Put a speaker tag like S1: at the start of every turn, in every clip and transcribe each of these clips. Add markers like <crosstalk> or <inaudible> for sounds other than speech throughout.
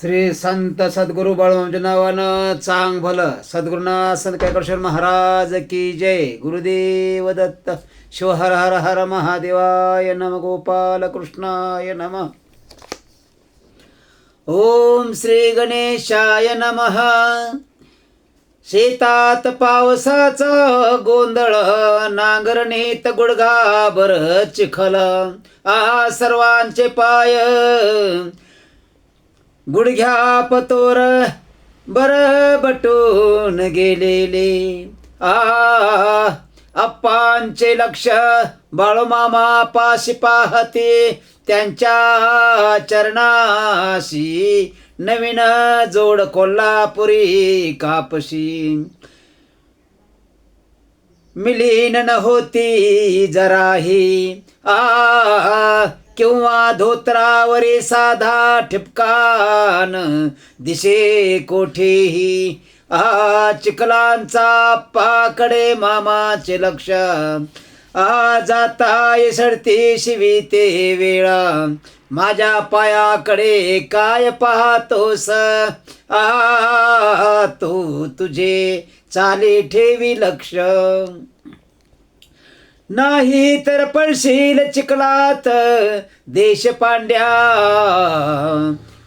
S1: श्री संत सद्गुरु बाळूमांच्या नावानं चांग भलं सद्गुरुनाथ संत कैकडेश्वर महाराज की जय. गुरुदेव दत्त. शिव हर हर हर महादेवाय नम गोपाल कृष्णाय नम. ओम श्री गणेशाय नमः. शेतात पावसाचा गोंधळ नांगरणीत गुडघाबर चिखल. आ सर्वांचे पाय. गुडघ्या पतोर बर बटून गेलेले. आ अप्पांचे लक्ष बाळूमामा पाशी पाहते त्यांच्या चरणाशी नवीन जोड कोल्हापुरी कापशी. मिलीन न होती जराही. आ किंवा धोत्रावरे साधा ठिपकान दिशे कोठेही. आ चिखलांचा पाकडे मामाचे लक्ष. आ जाता येसडते शिवी ते वेळा. माझ्या पायाकडे काय पाहतोस? आ तू तुझे चाली ठेवी लक्ष. नाही तर पळशील चिखलात देश पांड्या.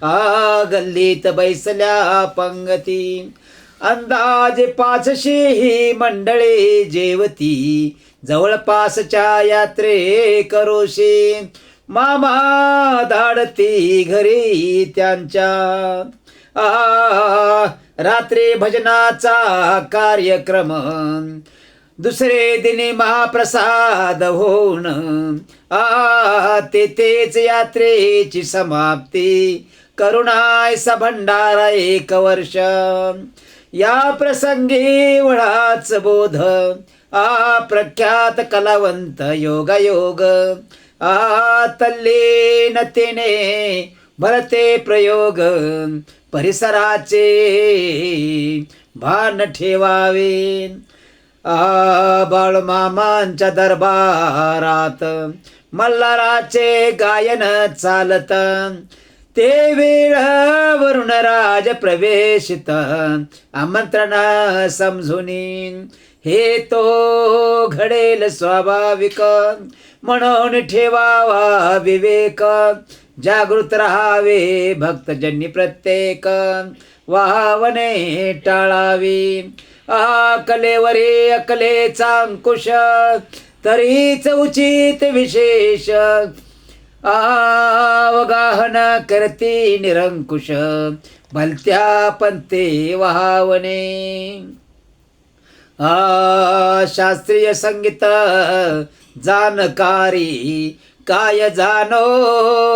S1: आ गल्लीत बैसल्या पंगती. अंदाजे पाचशे ही मंडळे जेवती. जवळपासच्या यात्रे करोशी. मामा धाडती घरी त्यांच्या. आ रात्री भजनाचा कार्यक्रम. दुसरे दिने महाप्रसाद होऊन आ तेथेच यात्रेची समाप्ती. करुणायसा भंडारा एक वर्ष. या प्रसंगी वळाच बोध आ प्रख्यात कलावंत योगायोग आ तल्लीनतेने भरते प्रयोग परिसराचे भान ठेवावे. बाळमामांच्या दरबारात मल्हाराचे गायन चालत. ते वेळ वरुण राज प्रवेशित. आमंत्रण समजून हे तो घडेल स्वाभाविक. म्हणून ठेवावा विवेक. जागृत राहावे भक्तजनी प्रत्येक. वाहवने टाळावी. कलेवरे अकलेचा अंकुश तरीच उचित विशेष. अवगाहन करती निरंकुश भलत्या पंते वहावने. शास्त्रीय संगीत जानकारी काय जाणो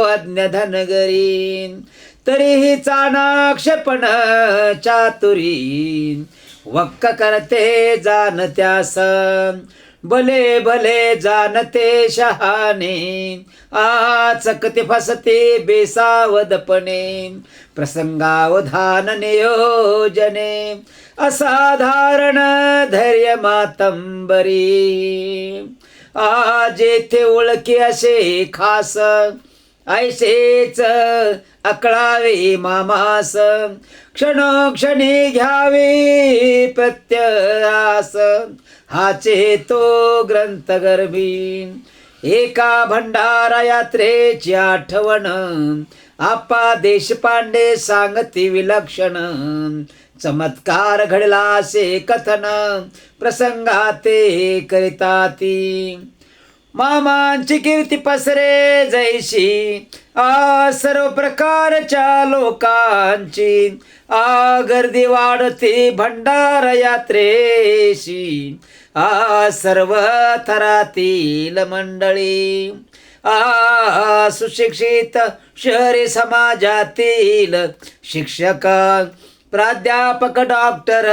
S1: अज्ञ धनगरी तरीही चाणाक्षपण चातुरी. वक्क करते जाणत्यास भले भले जाणते शहाणे. आचकते फसते बेसावधपणे. प्रसंगावधान नियोजने असाधारण धैर्य मातंबरी. आ जेथे ओळखी असे खास ऐसेच अकळावे मामास. क्षणोक्षणी घ्यावे प्रत्ययास हाचे तो ग्रंथ गर्भी एका भंडारा यात्रेची आठवण. आपा देशपांडे सांगती विलक्षण. चमत्कार घडला असे कथन. प्रसंगाते करिता ती. मामांची कीर्ती पसरे जैशी आ सर्व प्रकारच्या लोकांची आ गर्दी वाढती भंडार यात्रेशी आ सर्व थरातील मंडळी आ सुशिक्षित शहरी समाजातील शिक्षक प्राध्यापक डॉक्टर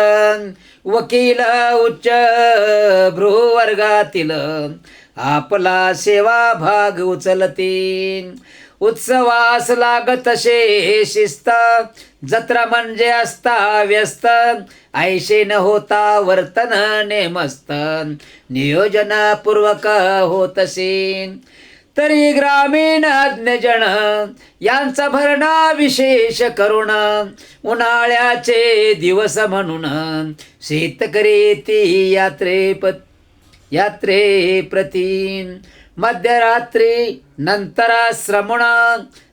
S1: वकील उच्च भ्रुवर्गातील आपला सेवा भाग उचलती उत्सवास लागत असे शिस्त जत्रा म्हणजे असता व्यस्त. ऐशे न होता वर्तन नेमस्त. नियोजनपूर्वक होत तरी ग्रामीण अज्ञजन यांचा भरणा विशेष करुण उन्हाळ्याचे दिवस म्हणून शेतकरी ती यात्रे प यात्रे प्रती. मध्यरात्री नंतर श्रमण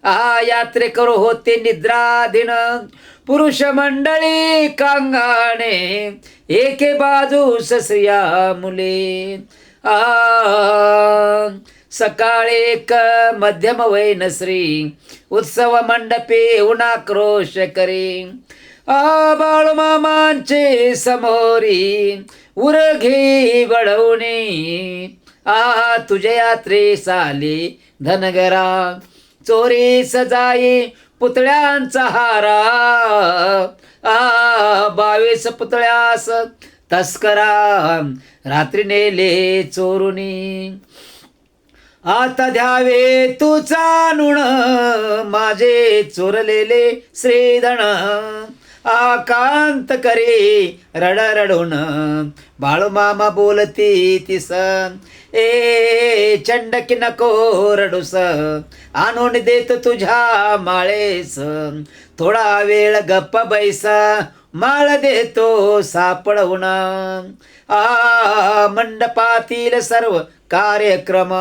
S1: आ यात्रे करू होते निद्राधीन. पुरुष मंडळी कांगाणे एके बाजूस स्त्रिया मुले. आ सकाळी एक मध्यम वैन श्री उत्सव मंडपे उनाक्रोश करी. आ बाळमामांचे समोरी उरघे बडवणे आ तुझे यात्रे साली धनगरा. चोरी सजाई पुतळ्यांचा हारा. आ बावीस पुतळ्यास तस्करा. रात्री नेले चोरुनी. आता द्यावे तुचा नुण. माझे चोरलेले श्रीधण. आकांत करे रड रडून बाळूमामा बोलती तिस. ए चंडकी नको रडूस. आणून देत तुझ्या माळेस. थोडा वेळ गप्प बैसा. माळ देतो सापडवून आ मंडपातील सर्व कार्यक्रम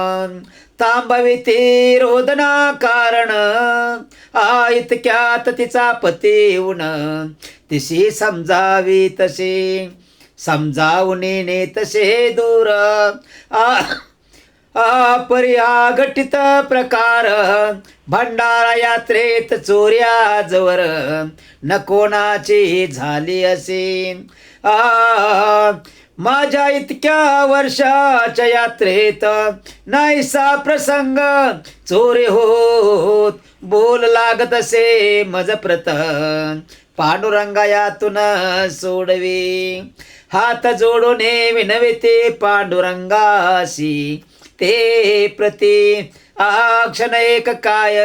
S1: तांबविते रोदना कारण. आ इतक्यात तिचा पती येऊन तिशी समजावी तसे समजावून ने तसे दूर. आ अपरियागटित प्रकार. भंडारा यात्रेत चोऱ्या जवर न कोणाची झाली असे आ माझ्या इतक्या वर्षाच्या यात्रेत नाहीसा प्रसंग. चोरे होत बोल लागत असे मज प्रत पांडुरंगा यातून सोडवी. हात जोडून विनविते पांडुरंगाशी. ते प्रती आक्षण एक काय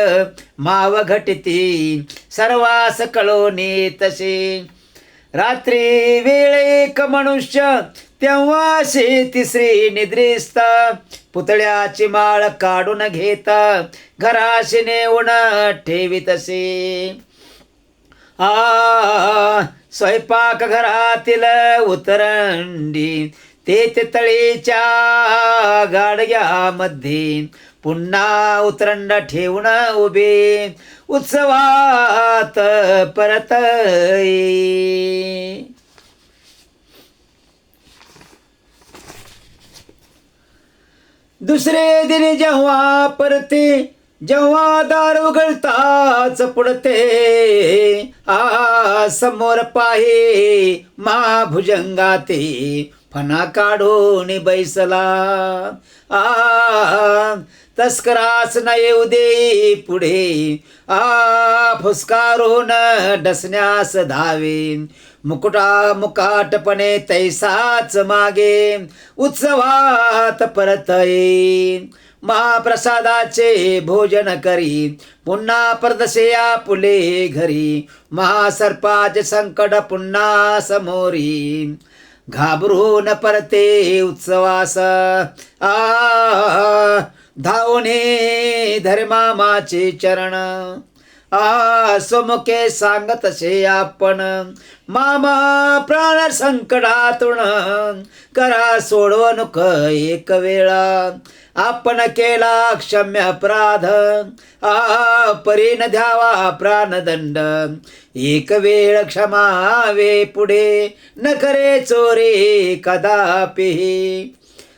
S1: माव घटिती सर्वास कळोनी तसे रात्री वेळ एक मनुष्य तेव्हा शे तिसरी निद्रिस्त. पुतळ्याची माळ काढून घेता घराशी नेऊन ठेवीतसे आ स्वयंपाक घरातील उतरंडी ते ते तळीच्या गाडग्यामध्ये पुन्हा उतरंड ठेवून उभे उत्सवात परत दुसरे दिनी जेव्हा परते जेव्हा दार उघडताच पुढते. आ समोर पाहे महाभुजंगाते फणा काढून बैसला. आ तस्करास न येऊ दे पुढे. आ फुस्कारून डसण्यास धावे. मुकुटा मुकाटपणे तैसाच मागे. उत्सवात परत येईन महाप्रसादाचे भोजन करी. पुन्हा परदसे पुले घरी. महासर्पाचे संकट पुन्हा समोरी. घाबरून परते उत्सवास. आ धावणे धर्मामाचे चरण. आ स्वमुखे सांगत असे आपण. मामा प्राण संकटातून करा सोडवणूक एक वेळा. आपण केला क्षम्य अपराध. आ परीन द्यावा प्राणदंड. एक वेळ क्षमावे पुढे. न करे चोरी कदापि.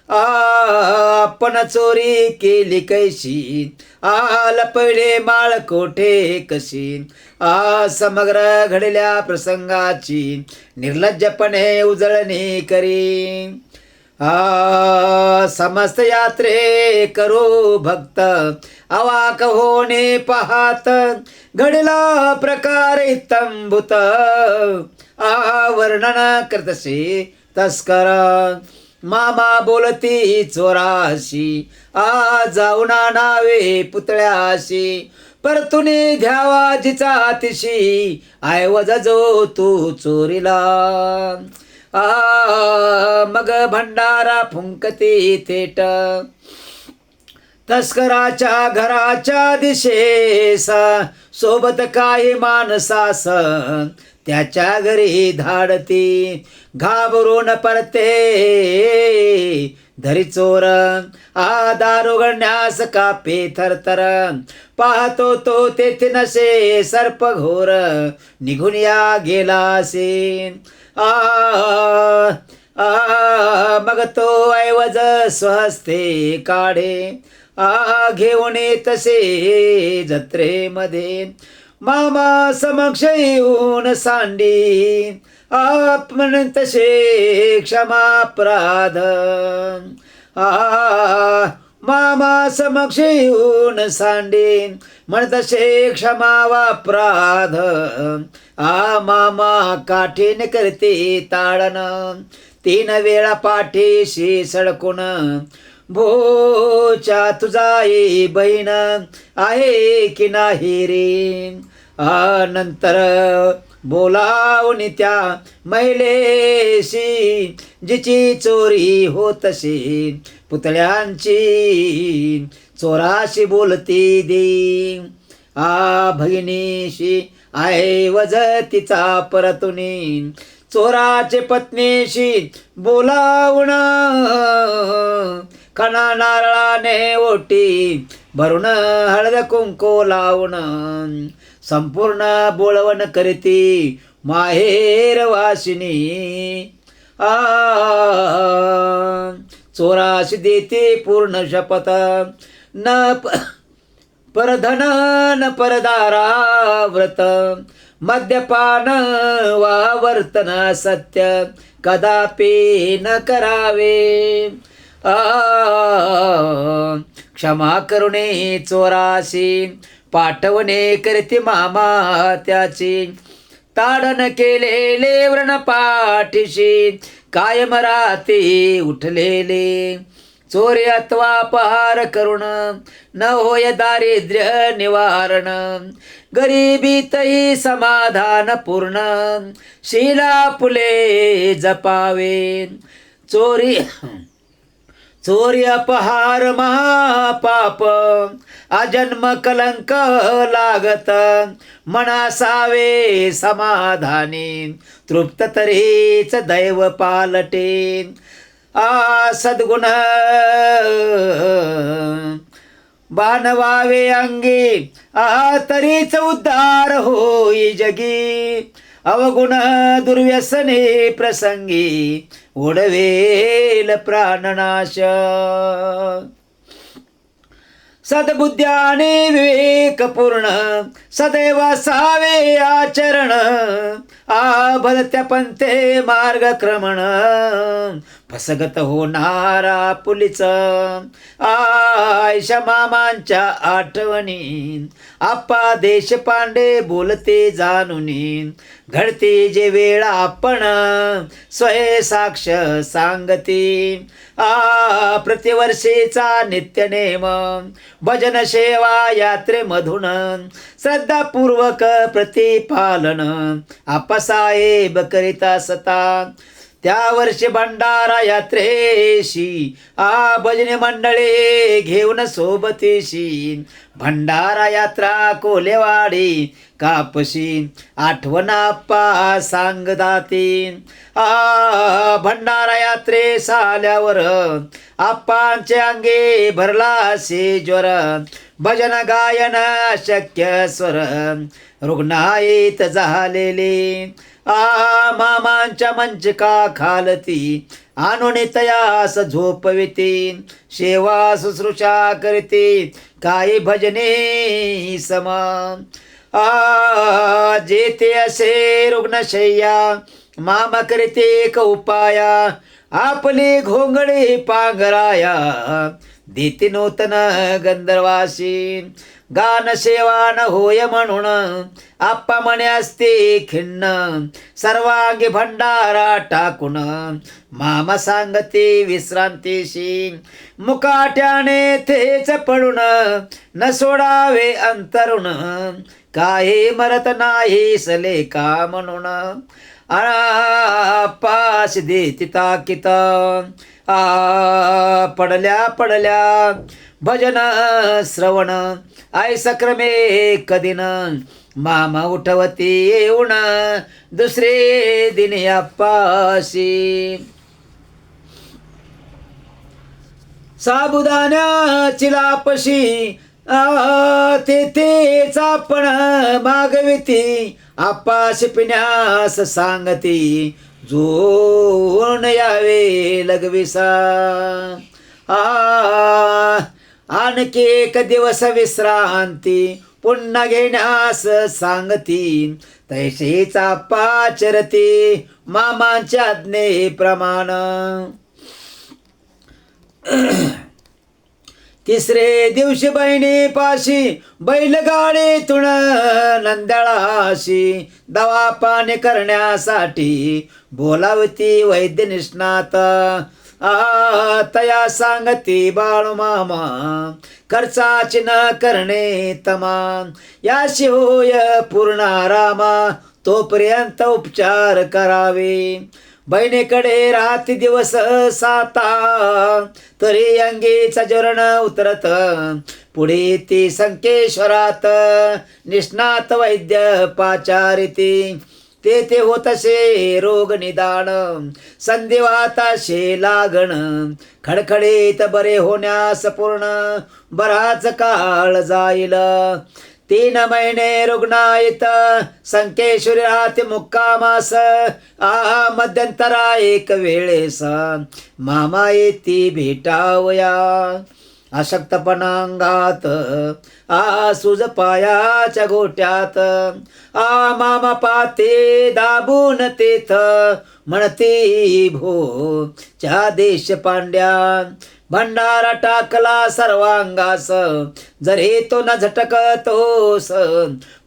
S1: आपण चोरी केली कैशी आ लपडे माळ कोठे कशी आ समग्र घडल्या प्रसंगाची निर्लज्जपणे उजळणी करी आ समस्त यात्रे करो भक्त. अवाक होणे पाहात. घडला प्रकार तंबुत आ वर्णन करतसे तस्कर. मामा बोलती चोराशी. आ जाऊन नावे पुतळ्याशी. परतुनी घ्यावा जिचा तिशी. ऐवज जो तू चोरीला. आ मग भंडारा फुंकती थेट. तस्कराच्या घराच्या दिशेसा सोबत काही माणसास त्याच्या घरी धाडती घाबरून परते धरी चोर आ दारुगण्यास उघडण्यास कापे थरथर. पाहतो तो तेथे नसे सर्प घोर निघून या गेला असे आ आ मग तो ऐवज स्वहस्ते काढे. आ घेऊन तसे जत्रेमध्ये. मामा समक्ष येऊन सांडी. आपण तसे क्षमापराध आ मामा समक्ष येऊन सांडी. म्हण तसे क्षमा वापराध आ मामा काठीन करते ताळण तीन वेळा पाठीशी सडकून भोच्या तुझा ए बहीण आहे की नाही रे? आ नंतर बोलावून त्या महिलेशी जिची चोरी होतशी पुतळ्यांची चोराशी बोलती दे. आ भगिनीशी ऐवज तिचा परतुनी चोराचे पत्नीशी बोलावणा कणा नारळाने ओटी भरून हळद कुंको लावण संपूर्ण बोळवण करती माहेर वासिनी आ चोराशी देते पूर्ण शपथ न प- परधन न परदारा व्रत मद्यपान वा वर्तन सत्य कदापि न करावे क्षमा करुणे चोराशी पाठवणे करते मामा त्याची. ताडन केलेले व्रण पाठीशी कायम राहते उठलेले. चोरी अथवा पहार करुण न होय दारिद्र्य निवारण. गरिबीतही समाधान पूर्ण शिला फुले जपावे. चोरी चोरी अपहार महापाप अजन्म कलंक लागत मनासावे समाधानी तृप्त तरीच दैव पालटे आ सद्गुण बाणवावे अंगी आ तरीच उद्धार होई जगी अवगुण दुर्व्यसने प्रसंगी ओढवेल प्राणनाश. सद्बुद्ध्याने विवेकपूर्ण सदैव सावे आचरण. आभलत्या पंथे मार्गक्रमण. फसगत होणारा पुलीच. आयशा मामांच्या आठवणी आप्पा देशपांडे बोलते जाणून. घडती जे वेळ आपण स्वय साक्ष सांगती. आ प्रतिवर्षीचा नित्य नेम भजन सेवा यात्रेमधून श्रद्धापूर्वक प्रतिपालन आप्पासाहेब करिता सता. त्या वर्षी भंडारा यात्रेशी आ भजनी मंडळे घेऊन सोबतीशी. भंडारा यात्रा कोलेवाडी कापशी आठवणाप्पा सांगदाती आ भंडारा यात्रे साल्यावर आप्पांचे अंगे भरला से ज्वर भजन गायन शक्य स्वर. रुग्णाईत झालेले आ मामांच्या मंचका खालती? आणून तयास झोपविती. सेवा शुश्रूषा करते. काही भजने समा. आ जेते असे रुग्णशय्या मामा करते एक उपाया. आपली घोंगडी पांघराया. देते नूतन गंधर्वाशी गान सेवा न होय म्हणून आप्पा म्हणे असते खिन्न। सर्वांगी भंडारा टाकून। मामा सांगते विश्रांतीशी। मुकाट्याने थेच पडून न सोडावे अंतरुण। काही मरत नाही सले का म्हणून पास देती ताकित। आ पडल्या पडल्या. भजन श्रवण. आय सक्रमे कदिन. मामा उठवती येऊन. दुसरे दिने अप्पाशी साबुदाण्याची लापशी. आ, तेथेच आपण मागविती. आप्पाशी पिण्यास सांगती. झोण यावे लगविसा. आणखी एक दिवस विश्रांती पुन्हा घेण्यास सांगती तैसेच पाचरती मामांच्या आज्ञेप्रमाण. तिसरे दिवशी बहिणी पाशी बैलगाडीतून नंदळाशी दवा पाणी करण्यासाठी बोलावती वैद्य निष्णात आ तया सांगती बाळू मामा खर्चाची न करणे तमा. याशी होय पूर्ण रामा तोपर्यंत उपचार करावे. बहिणीकडे रात्री दिवस साता तरी अंगीचा जरण उतरत. पुढे ती संकेश्वरात निष्णात वैद्य पाचारिती. ते ते होतसे रोग निदान संधिवाताशे लागण. खडखडीत बरे होण्यास पूर्ण बराच काळ जाईल. तीन महिने रुग्णायत संकेश्वरी राहते मुक्कामास। आहा मध्यंतरा एक वेळेस मामा येती भेटावया। अशक्तपणांगात आ सुज पायाच्या गोट्यात आ मामा पाते दाबून तेथ म्हणते भो च्या देश पांड्या भंडारा टाकला सर्वांगास. जरी तो न झटकतोस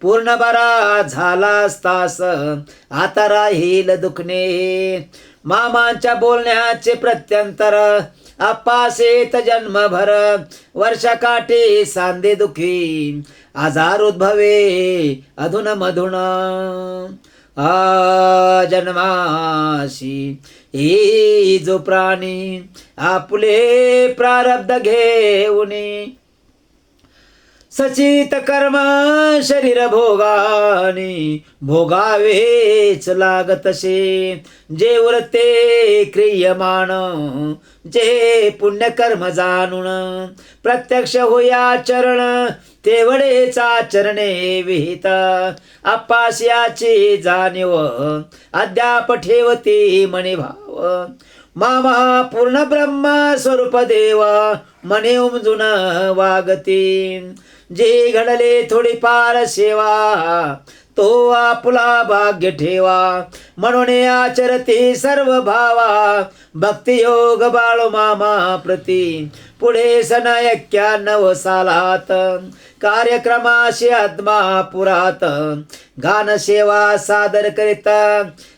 S1: पूर्ण बरा झाला तास आता राहील दुखणे. मामांच्या बोलण्याचे प्रत्यंतर अपासेत जन्मभर वर्षाकाठी सांदे दुखी. आजार उद्भवे अधुन मधुन आ जन्माशी. ही जो प्राणी आपुले प्रारब्ध घेऊन सचित कर्म शरीर भोगानी भोगावेच लागतसे जे उरते क्रियमान जे पुण्यकर्म जाणून प्रत्यक्ष होया चरण तेवढेचा चरणे विहित. अपास्याची जाणीव. अद्याप ठेवती मणिभाव. मामा पूर्ण ब्रह्म स्वरूप देव. मने उमजून वागती. जे घडले थोडीफार सेवा तो आपला भाग्य ठेवा. म्हणून आचरती सर्व भावा. भक्तियोग बाळ मामा प्रती. पुढे सनायक्या नव सालात. कार्यक्रमाशी आत्मापुरात. गान सेवा सादर करीत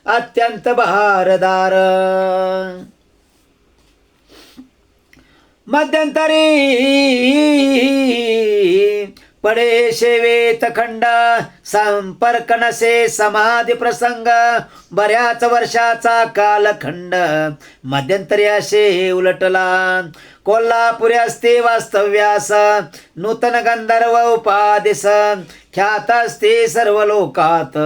S1: अत्यंत बहारदार. मध्यंतरी पडे शेवेत खंड संपर्क नसे समाधी प्रसंग बऱ्याच वर्षाचा कालखंड. मध्यंतरी असे उलटला कोल्हापुरी असते वास्तव्यास नूतन गंधर्व उपादिस ख्यात असते सर्व लोकात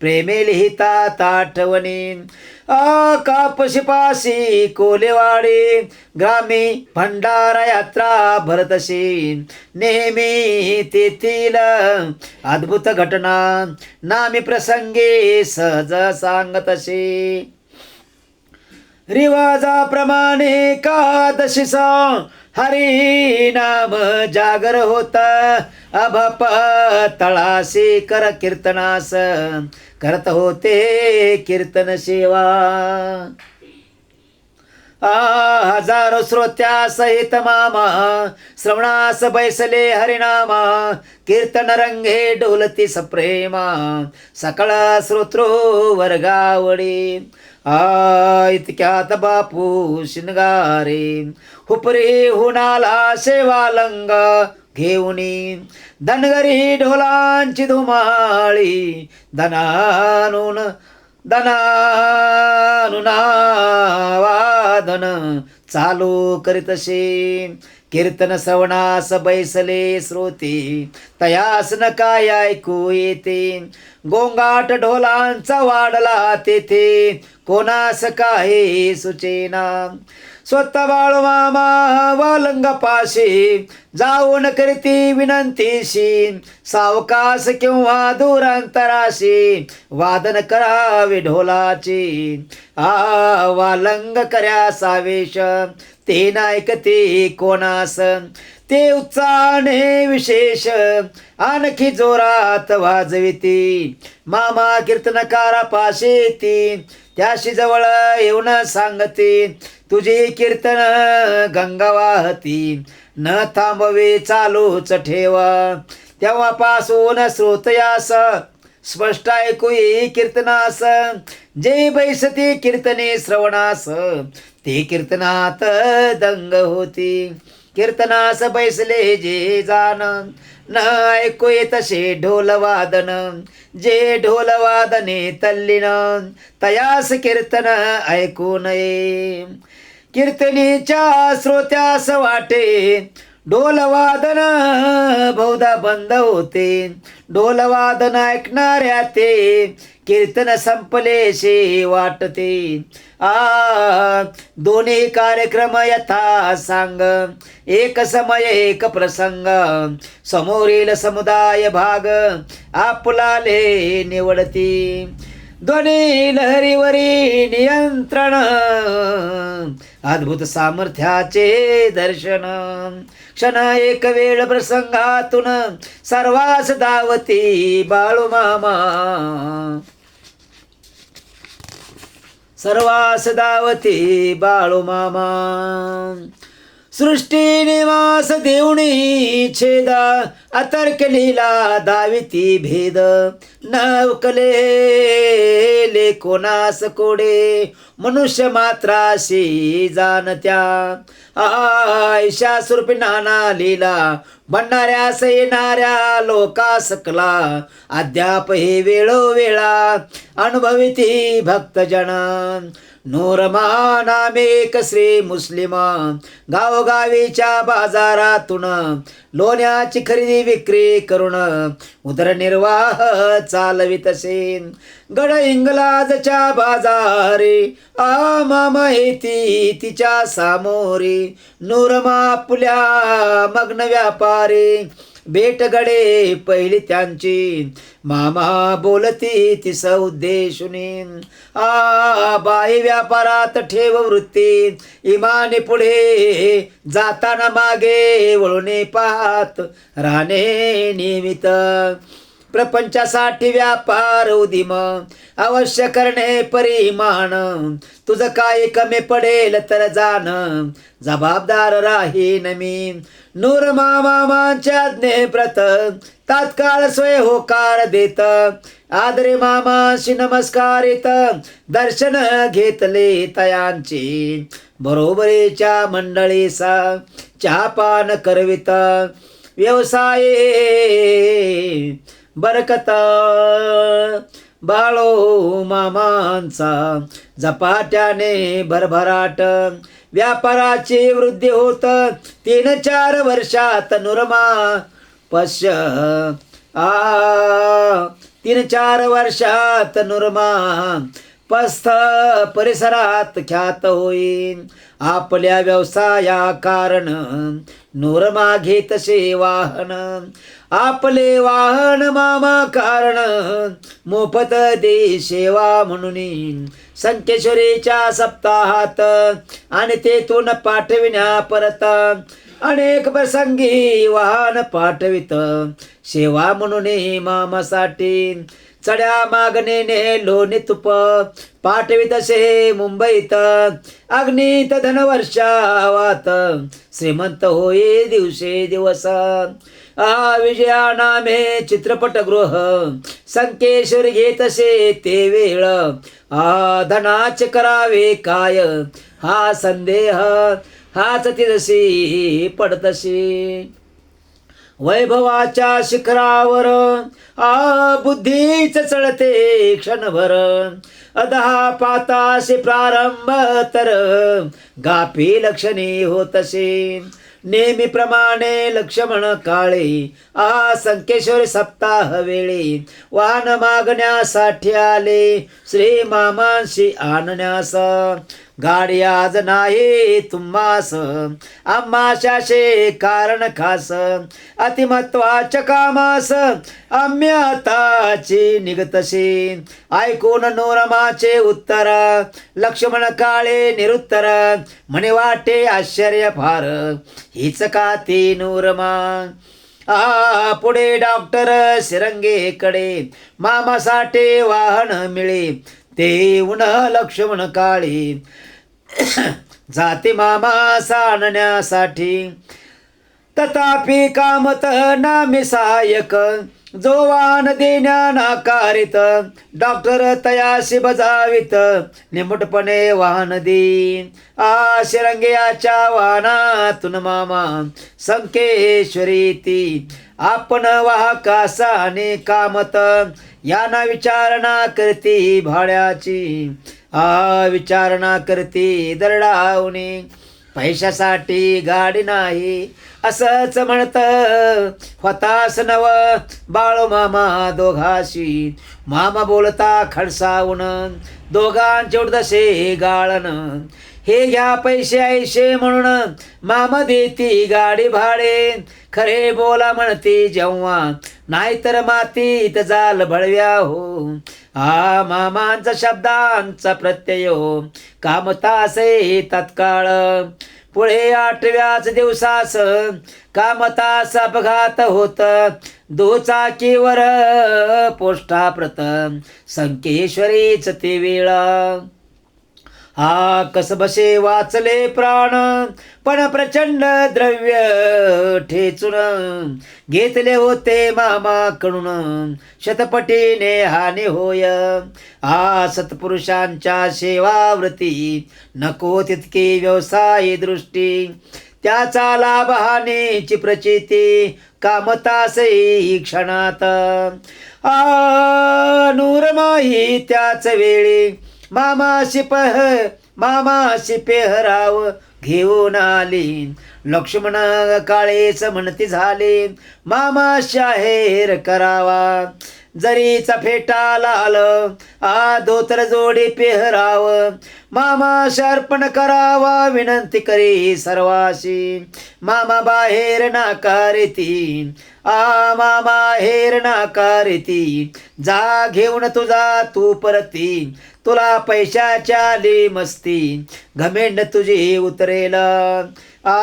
S1: प्रेमे लिहितात आठवणी आ कापशिपाशी कोलेवाडी ग्रामी भंडारा यात्रा भरतशी. नेहमी तेथील अद्भुत घटना नामी प्रसंगी सहज सांगतशी. रिवाजाप्रमाणे एकादशीचा हरी नाम जागर होता. अभप तळाशी कर कीर्तनास करत होते कीर्तन सेवा. हजारो श्रोत्या सहित मामा. श्रवणास बैसले हरिनामा. कीर्तन रंगे डोलती सप्रेमा सकळ श्रोत्रो वर्गावडी आ इतक्यात बापू शिनगारे हुपरी हुनाला सेवालंग घेऊन. धनगरी ढोलांची धुमाळी धनानून दनानुनावादन चालू करीतसे कीर्तन श्रवणास बैसले श्रोते तयास न काय ऐकू येते. गोंगाट ढोलांचा वाढला तेथे कोणास काही सुचेना. स्वतः बाळू मामा वालंग पाशी जाऊन करती विनंतीशी. सावकाश किंवा दूरांतराशी वादन करावे ढोलाची. आ वालंग कर्या सावेश ते नायकते कोणास? ते उत्साहाने विशेष. आणखी जोरात वाजविती. मामा कीर्तनकारा पाशी ती त्याशी जवळ येऊन सांगते तुझी कीर्तन गंगा वाहती. न थांबवे चालूच ठेवा. तेव्हापासून श्रोतयास स्पष्ट ऐकू येई कीर्तनास. जे बैसते कीर्तने श्रवणास ते कीर्तनात दंग होती. कीर्तनास बैसले जे जाण न ऐकू तसे ढोलवादन. जे ढोलवादने तल्लीन. तयास कीर्तन ऐकू नये. कीर्तनीच्या श्रोत्यास वाटे. ढोलवादन बहुधा बंद होते. ढोलवादन ऐकणाऱ्या ते कीर्तन संपलेशे वाटते. आ दोन्ही कार्यक्रम यथा सांग एक समय एक प्रसंग. समोरील समुदाय भाग आपलाले निवडती. ध्वनी लहरीवरी नियंत्रण अद्भुत सामर्थ्याचे दर्शन. क्षण एक वेळ प्रसंगातून सर्वास दावती बाळू मामा. सर्वास दावती बाळू मामा. सृष्टी निवास देवणी छेदा अतर्क लीला दाविती भेद. नवकले ले कोणास कोडे? मनुष्य मात्राशी जाणत्या. आयशा स्वरूपी नाना लीला बनणाऱ्यास येणाऱ्या लोका सकला अद्याप हे वेळोवेळा अनुभविती भक्तजन. नूरमा नामेक श्री मुस्लिम. गावोगावीच्या बाजारातून लोण्याची खरेदी विक्री करून उदरनिर्वाह चालवित असेन. गड इंग्लाजच्या बाजारी आमा माहिती तिच्या सामोरी. नूरमा पुल्या मग्न व्यापारी बेटगडे पहिली त्यांची मामा बोलती तिस उद्देशुनी आ बाई व्यापारात ठेव वृत्ती इमाने पुढे जाताना मागे वळून पाहत राहणे नियमित प्रपंचासाठी व्यापार उदिम अवश्य करणे परिमाण. तुझं काय कमी पडेल तर जाण जबाबदार राहीन मी. नूर मामाच्या ज्ञेप्रत तात्काळ स्वय होकार देत. आदरे मामाशी नमस्कारित दर्शन घेतले तयांची. बरोबरीच्या मंडळीसा चहापान करवित. व्यवसाय बरकत बाळो मामांचा झपाट्याने भरभराट. व्यापाराची वृद्धी होत तीन चार वर्षात नुरमा पश्य आ तीन चार वर्षात नुरमा पस्थ परिसरात ख्यात होईन. आपल्या व्यवसाया कारण नूरमा घेतसे वाहन आपले वाहन मामा कारण। मोफत दे सेवा म्हणून संकेश्वरीच्या सप्ताहात। आणि तेथून पाठविण्या परत। अनेक प्रसंगी वाहन पाठवित. सेवा म्हणून मामासाठी चढ्या मागणीने लोणी तुप पाठवित असे मुंबईत. अग्नीत धनवर्षावात श्रीमंत होई दिवसे दिवस. आ विजया नामे चित्रपटगृह संकेश्वर घेत असे ते वेळ. आ धनाचे करावे काय? हा संदेह हाच तिरशी पडतशी वैभवाच्या शिखरावर आ बुद्धीच चळते क्षणभर. अदहा पाताशी प्रारंभ तर गापी लक्षणी होतसे नेहमीप्रमाणे लक्ष्मण काळे आ संकेश्वर सप्ताह वेळी. वाहन मागण्यासाठी आले श्री मामांशी आणण्यास. गाडी आज नाही तुम्हास आम्हाशाशे कारण खास. अतिमत्वाच्या कामास. आम्ही आताची निगतशी ऐकून नोरमाचे उत्तर. लक्ष्मण काळे निरुत्तर. म्हणे वाटे आश्चर्य फार. हीच का ती नोरमा? आ पुढे डॉक्टर शिरंगेकडे मामासाठी वाहन मिळे. ते उन्हा लक्ष्मण काळी. <coughs> जाते मामा सांडण्यासाठी. तथापि कामत नामी सहाय्यक. जो वाहन देण्या नाकारित डॉक्टर तयाशी बजावित. निमुटपणे वाहन देईन. आ शिरंगियाच्या वाहनातून मामा संकेश्वरी ती आपण वाहकासाने कामत. याना विचारणा करती भाड्याची. आ विचारणा करती दरडावणे पैशासाठी गाडी नाही असंच म्हणत होतास नव बाळो मामा दोघाशी मामा बोलता खडसावून दोघांचे उडदशे गाळण हे घ्या पैसे ऐशे म्हणून मामा देती गाडी भाडे. खरे बोला म्हणती जेव्हा नाहीतर मातीत जाल भळव्या हो. हा मामांचा शब्दांचा प्रत्यय हो. कामतासे तत्काळ. पुढे आठव्याच दिवसास कामतास अपघात होत. दुचाकीवर पोष्टाप्रत. संकेश्वरीच ते वेळा. हा कसबसे वाचले प्राण पण प्रचंड द्रव्य ठेचून घेतले होते मामाकडून शतपटीने हानी होय. हा सत्पुरुषांच्या सेवावृती नको तितकी व्यवसाय दृष्टी. त्याचा लाभ हानीची प्रचिती कामतासही क्षणात. आ नूरमाही त्याच वेळी मामा शिपह मामा शिपेहराव घेऊन आली. लक्ष्मण काळेच म्हणती झाले मामा शाहेर करावा. जरीचा फेटा लाल आ धोतर जोडी पेहराव. मामा शर्पण करावा विनंती करी सर्वाशी. मामा बाहेर नाकारिती आ मामा हेर नाकारिती जा घेऊन तुझा तू परती तुला पैशाच्या ली मस्ती घमेंड तुझी उतरेल. आ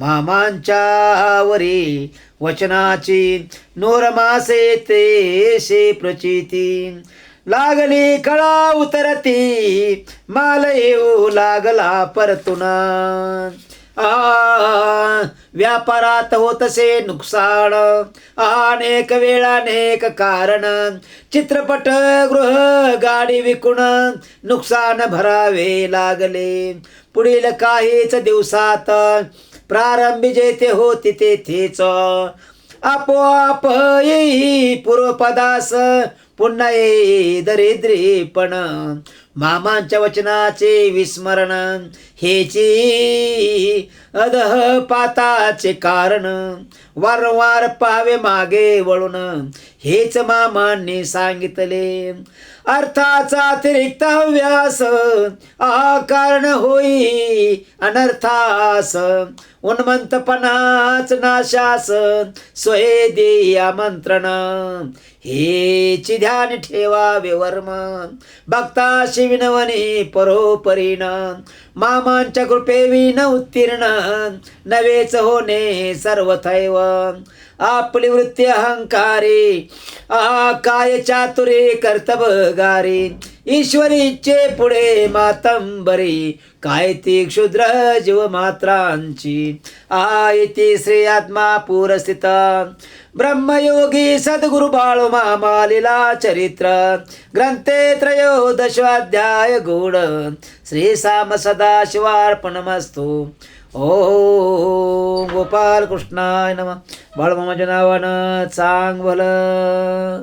S1: मामांच्या वरी वचनाची नोरमासे ते शे प्रचिती. लागली कळा उतरती माल येऊ लागला परतून. आ व्यापारात होतसे नुकसान. अनेक वेळा अनेक कारण. चित्रपट गृह गाडी विकून नुकसान भरावे लागले. पुढील काहीच दिवसात प्रारंभी जेथे होती तेथेच. आपोआप येई पूर्वपदास पुन्हा येई दरिद्रीपण मामांच्या वचनाचे विस्मरण हेची अधह पाताचे कारण. वारंवार पावे मागे वळून हेच मामांनी सांगितले. अर्थाचा अतिरिक्त हव्यास आकारण होई अनर्थास. उन्मंतपणाच नाशास. स्वये देई आमंत्रण हेची ध्यान ठेवावे विवर्म भक्ता शिविनवने परोपरीन मामांच्या कृपेविन उत्तीर्ण. नवेच होणे सर्वथैव. आपली वृत्ती अहंकारी. आ काय चातुरे कर्तबगारी ईश्वरीचे पुढे मातंबरी. काय ती क्षुद्र जीव मात्रांची आयती श्री आत्मा पुरस्थित. ब्रह्मयोगी सद्गुरु बाळो मालिला चरित्र. ग्रंथे त्रयोदशाध्याय गुण. श्री साम सदा शिवार्पणमस्तु. ओ गोपाल कृष्णाय नम। बाळमामाच्या नावानं चांग भलं